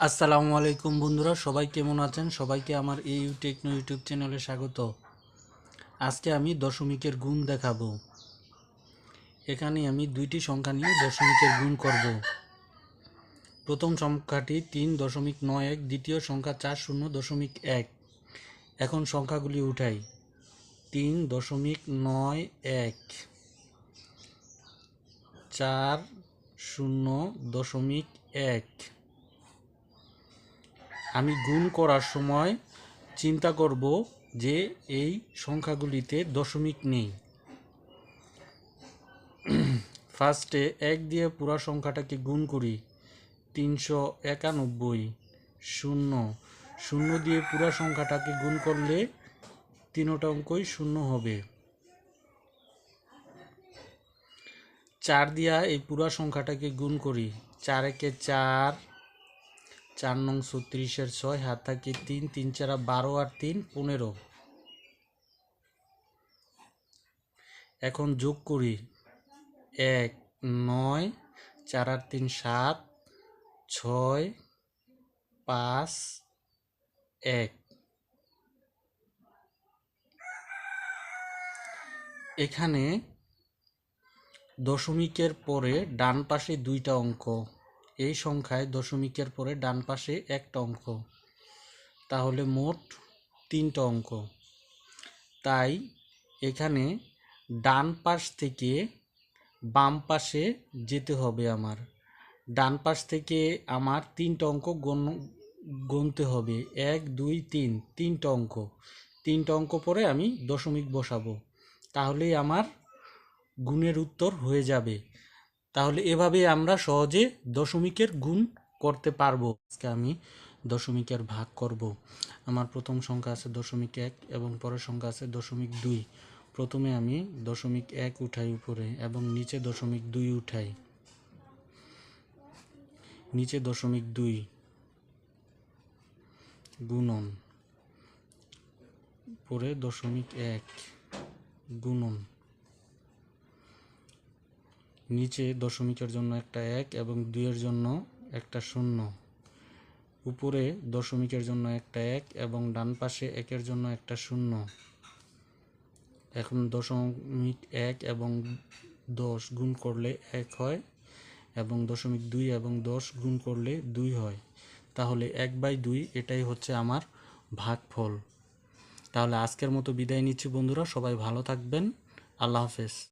আসসালামু আলাইকুম বন্ধুরা, সবাই কেমন আছেন? সবাইকে আমার এই টেকনো ইউটিউব চ্যানেলে স্বাগত। আজকে আমি দশমিকের গুণ দেখাবো। এখানে আমি দুইটি সংখ্যা নিয়ে দশমিকের গুণ করব। প্রথম সংখ্যাটি তিন দশমিক নয় এক, দ্বিতীয় সংখ্যা চার শূন্য দশমিক এক। এখন সংখ্যাগুলি উঠাই। তিন দশমিক নয় এক, চার শূন্য দশমিক এক। আমি গুণ করার সময় চিন্তা করব যে এই সংখ্যাগুলিতে দশমিক নেই। ফার্স্টে এক দিয়ে পুরা সংখ্যাটাকে গুণ করি। তিনশো একানব্বই, শূন্য। শূন্য দিয়ে পুরা সংখ্যাটাকে গুণ করলে তিনোটা অঙ্কই শূন্য হবে। চার দিয়া এই পুরা সংখ্যাটাকে গুণ করি। চার একে চার চার নং ছত্রিশের ছয়, হাত থাকে তিন তিন চারা বারো আর তিন পনেরো। এখন যোগ করি। এক, নয়, চার আর তিন, সাত, ছয়, পাঁচ, এক। এখানে দশমিকের পরে ডান পাশে দুইটা অঙ্ক। এই সংখ্যায় দশমিকের পরে ডান পাশে একটা অঙ্ক। তাহলে মোট তিনটা অঙ্ক। তাই এখানে ডান পাশ থেকে বাম পাশে যেতে হবে আমার। ডান পাশ থেকে আমার তিনটা অঙ্ক গণ, গুনতে হবে। এক, দুই, তিন, তিনটা অঙ্ক। তিনটা অঙ্ক পরে আমি দশমিক বসাবো। তাহলেই আমার গুণের উত্তর হয়ে যাবে। তাহলে এভাবে আমরা সহজে দশমিকের গুণ করতে পারব। আজকে আমি দশমিকের ভাগ করব। আমার প্রথম সংখ্যা আছে দশমিক এক এবং পরের সংখ্যা আছে দশমিক দুই। প্রথমে আমি দশমিক এক উঠাই উপরে এবং নিচে দশমিক দুই উঠাই। নিচে দশমিক দুই। গুণন। পরে দশমিক এক। গুণন। নিচে দশমিকের জন্য একটা এক এবং দুইয়ের জন্য একটা শূন্য। উপরে দশমিকের জন্য একটা এক এবং ডান পাশে একের জন্য একটা শূন্য। এখন দশমিক এক এবং দশ গুণ করলে এক হয় এবং দশমিক দুই এবং দশ গুণ করলে দুই হয়। তাহলে এক বাই দুই এটাই হচ্ছে আমার ভাগফল। তাহলে আজকের মতো বিদায় নিচ্ছি বন্ধুরা, সবাই ভালো থাকবেন। আল্লাহ হাফেজ।